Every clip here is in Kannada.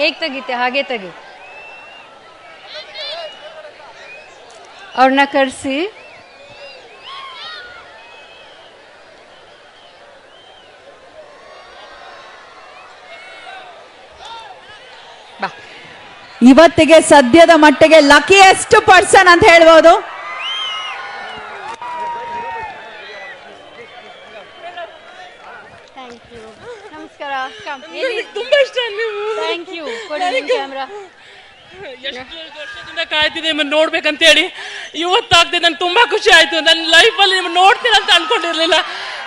ಹೇಗೆ ತೆಗಿತೆ? ಹಾಗೆ ತೆಗಿ. ಅವ್ರನ್ನ ಕರೆಸಿ. ಬಾ. ಇವತ್ತಿಗೆ ಸದ್ಯದ ಮಟ್ಟಿಗೆ ಲಕಿಯೆಸ್ಟ್ ಪರ್ಸನ್ ಅಂತ ಹೇಳ್ಬೋದು? ಥ್ಯಾಂಕ್ ಯು ನಮಸ್ಕಾರ. ಕ್ಯಾಮ್ರಾ. ಎಷ್ಟು ವರ್ಷದಿಂದ ಕಾಯ್ತಿದೆ ನಿಮ್ಮನ್ನು ನೋಡ್ಬೇಕಂತ ಹೇಳಿ ಇವತ್ತಾಗ್ತಿದೆ ನಂಗೆ ತುಂಬಾ ಖುಷಿ ಆಯ್ತು. ನನ್ನ ಲೈಫಲ್ಲಿ ನಿಮ್ಮನ್ನು ನೋಡ್ತೀನಿ ಅಂತ ಅನ್ಕೊಂಡಿರ್ಲಿಲ್ಲ.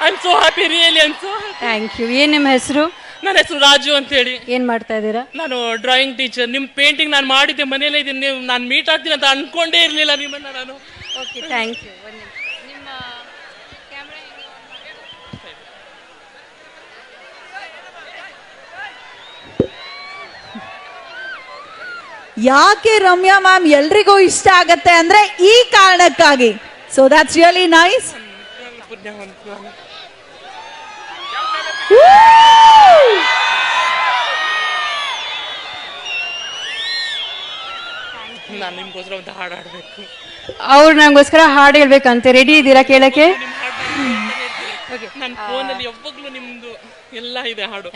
I am so happy really I so thank you ಏನು ನಿಮ್ಮ ಹೆಸರು? ನನ್ನ ಹೆಸರು ರಾಜು ಅಂತ ಹೇಳಿ ಏನು ಮಾಡ್ತಾ ಇದ್ದೀರಾ? ನಾನು ಡ್ರಾಯಿಂಗ್ ಟೀಚರ್ ನಿಮ್ಮ ಪೇಂಟಿಂಗ್ ನಾನು ಮಾಡಿದ್ದೆ ಮನೇಲೇ ಇದ್ದೀನಿ ನೀವು ನಾನು ಮೀಟ್ ಆಗ್ತೀನಿ ಅಂತ ಅನ್ಕೊಂಡೇ ಇರಲಿಲ್ಲ ನಿಮ್ಮನ್ನ ನಾನು. ಓಕೆ ಥ್ಯಾಂಕ್ ಯು ಒಂದು ನಿಮ್ಮ ಕ್ಯಾಮ್ರಾ ಯಾಕೆ ರಮ್ಯಾ ಮ್ಯಾಮ್ ಎಲ್ರಿಗೂ ಇಷ್ಟ ಆಗತ್ತೆ ಅಂದ್ರೆ ಈ ಕಾರಣಕ್ಕಾಗಿ? ಸೊ ದಟ್ಸ್ ರಿಯಲಿ ನೈಸ್ ನಾನು. ನಾನು ನಿಮ್ಗೋಸ್ಕರ ಒಂದು ಹಾಡು ಹಾಡಬೇಕು. ಅವ್ರು ನಂಗೋಸ್ಕರ ಹಾಡು ಹೇಳ್ಬೇಕಂತೆ. ರೆಡಿ ಇದ್ದೀರಾ ಕೇಳಕ್ಕೆ? ನನ್ನ ಫೋನಲ್ಲಿ ಯಾವಾಗಲೂ ನಿಮ್ದು ಎಲ್ಲ ಇದೆ ಹಾಡು.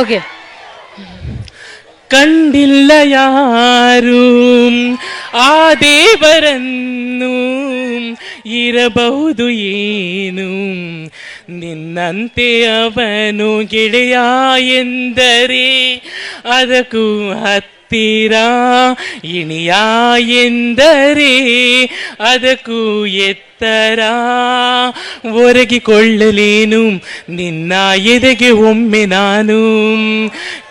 ಓಕೆ ಕಂಡಿಲ್ಲ ಯಾರು ಆ ದೇವರನ್ನು ಇರಬಹುದು ಏನು ನಿನ್ನಂತೆ ಅವನು ಗೆಳೆಯ ಎಂದರೆ ಅದಕ್ಕೂ ಹತ್ತಿರ ಇಣಿಯ ಎಂದರೆ ಅದಕ್ಕೂ ಎತ್ತರ? ಒರಗಿಕೊಳ್ಳಲೇನು? ನಿನ್ನ ಎದೆಗೆ ಒಮ್ಮೆ ನಾನು?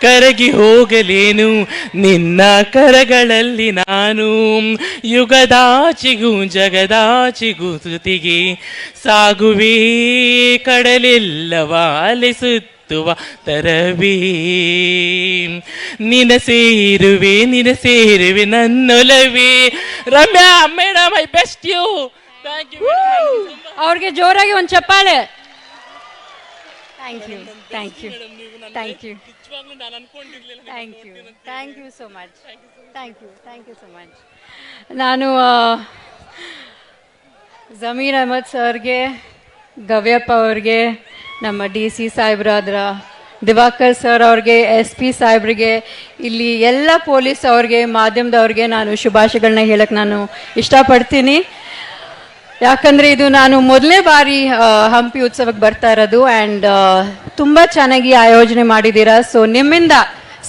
ಕರಗಿ ಹೋಗಲೇನು? ನಿನ್ನ ಕರಗಳಲ್ಲಿ ನಾನು? ಯುಗದಾಚಿಗೂ ಜಗದಾಚಿಗೂ ಶ್ರುತಿಗೆ ಸಾಗುವೇ, ಕಡಲೆಲ್ಲವ ಅಲೆಸುತ್ತುವ ತರವೇ ನಿನ ಸೇರುವೆ ನಿನ ಸೇರುವೆ ನನ್ನೊಲವೇ Ramya madam I best you thank you ಅವ್ರಿಗೆ ಜೋರಾಗಿ ಒಂದು ಚಪ್ಪಾಳೆ thank you thank you thank you ನಿಜವಾಗ್ಲೂ ನಾನು ಅನ್ಕೊಂಡಿರ್ಲಿಲ್ಲ thank you thank you so much thank you thank you so much ನಾನು ಆ, ಜಮೀರ್ ಅಹಮದ್ ಸರ್ಗೆ ಗವ್ಯಪ್ಪ ಅವ್ರಿಗೆ ನಮ್ಮ ಡಿ ಸಿ ಸಾಹೇಬ್ರಾದ್ರ ದಿವಾಕರ್ ಸರ್ ಅವ್ರಿಗೆ ಎಸ್ ಪಿ ಸಾಹೇಬ್ರಿಗೆ, ಇಲ್ಲಿ ಎಲ್ಲ ಪೊಲೀಸ್ ಅವ್ರಿಗೆ, ಮಾಧ್ಯಮದವ್ರಿಗೆ ನಾನು ಶುಭಾಶಯಗಳನ್ನ ಹೇಳಕ್ಕೆ ನಾನು ಇಷ್ಟಪಡ್ತೀನಿ. ಯಾಕಂದ್ರೆ ಇದು ನಾನು ಮೊದಲನೇ ಬಾರಿ ಹಂಪಿ ಉತ್ಸವಕ್ಕೆ ಬರ್ತಾ ಇರೋದು ಆ್ಯಂಡ್ ತುಂಬ ಚೆನ್ನಾಗಿ ಆಯೋಜನೆ ಮಾಡಿದ್ದೀರಾ. ಸೊ ನಿಮ್ಮಿಂದ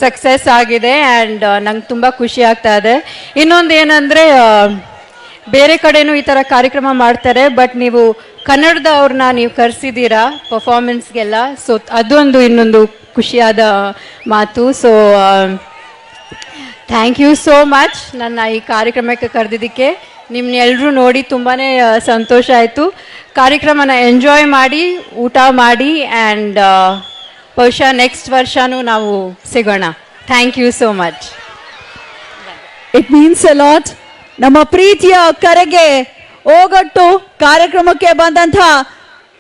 ಸಕ್ಸಸ್ ಆಗಿದೆ ಆ್ಯಂಡ್ ನಂಗೆ ತುಂಬ ಖುಷಿ ಆಗ್ತಾ ಇದೆ. ಇನ್ನೊಂದು ಏನಂದರೆ ಬೇರೆ ಕಡೆನೂ ಈ ಥರ ಕಾರ್ಯಕ್ರಮ ಮಾಡ್ತಾರೆ ಬಟ್ ನೀವು ಕನ್ನಡದ ಅವ್ರನ್ನ ನೀವು ಕರೆಸಿದ್ದೀರಾ ಪರ್ಫಾರ್ಮೆನ್ಸ್ಗೆಲ್ಲ ಸೊ ಅದೊಂದು ಇನ್ನೊಂದು ಖುಷಿಯಾದ ಮಾತು. So thank you so much ನನ್ನ ಈ ಕಾರ್ಯಕ್ರಮಕ್ಕೆ ಕರೆದಿದ್ದಕ್ಕೆ. ನಿಮ್ಮನ್ನೆಲ್ಲರೂ ನೋಡಿ ತುಂಬಾ ಸಂತೋಷ ಆಯಿತು. ಕಾರ್ಯಕ್ರಮನ ಎಂಜಾಯ್ ಮಾಡಿ, ಊಟ ಮಾಡಿ ಆ್ಯಂಡ್ ಬಹುಶಃ ನೆಕ್ಸ್ಟ್ ವರ್ಷನೂ ನಾವು ಸಿಗೋಣ. Thank you so much it means a lot ನಮ್ಮ ಪ್ರೀತಿಯ ಕರೆಗೆ ಓಗಟ್ಟು ಕಾರ್ಯಕ್ರಮಕ್ಕೆ ಬಂದಂತ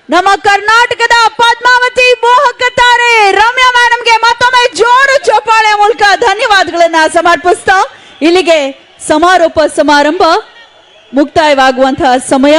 ನಮ್ಮ ಕರ್ನಾಟಕದ ಪದ್ಮಾವತಿ ಮೋಹಕ ತಾರೆ ರಮ್ಯಾ ಮೇಡಮ್ಗೆ ಮತ್ತೊಮ್ಮೆ ಜೋರು ಚಪ್ಪಾಳೆ ಮೂಲಕ ಧನ್ಯವಾದಗಳನ್ನ ಸಮರ್ಪಿಸ್ತಾ ಇಲ್ಲಿಗೆ ಸಮಾರೋಪ ಸಮಾರಂಭ ಮುಕ್ತಾಯವಾಗುವಂತಹ ಸಮಯ.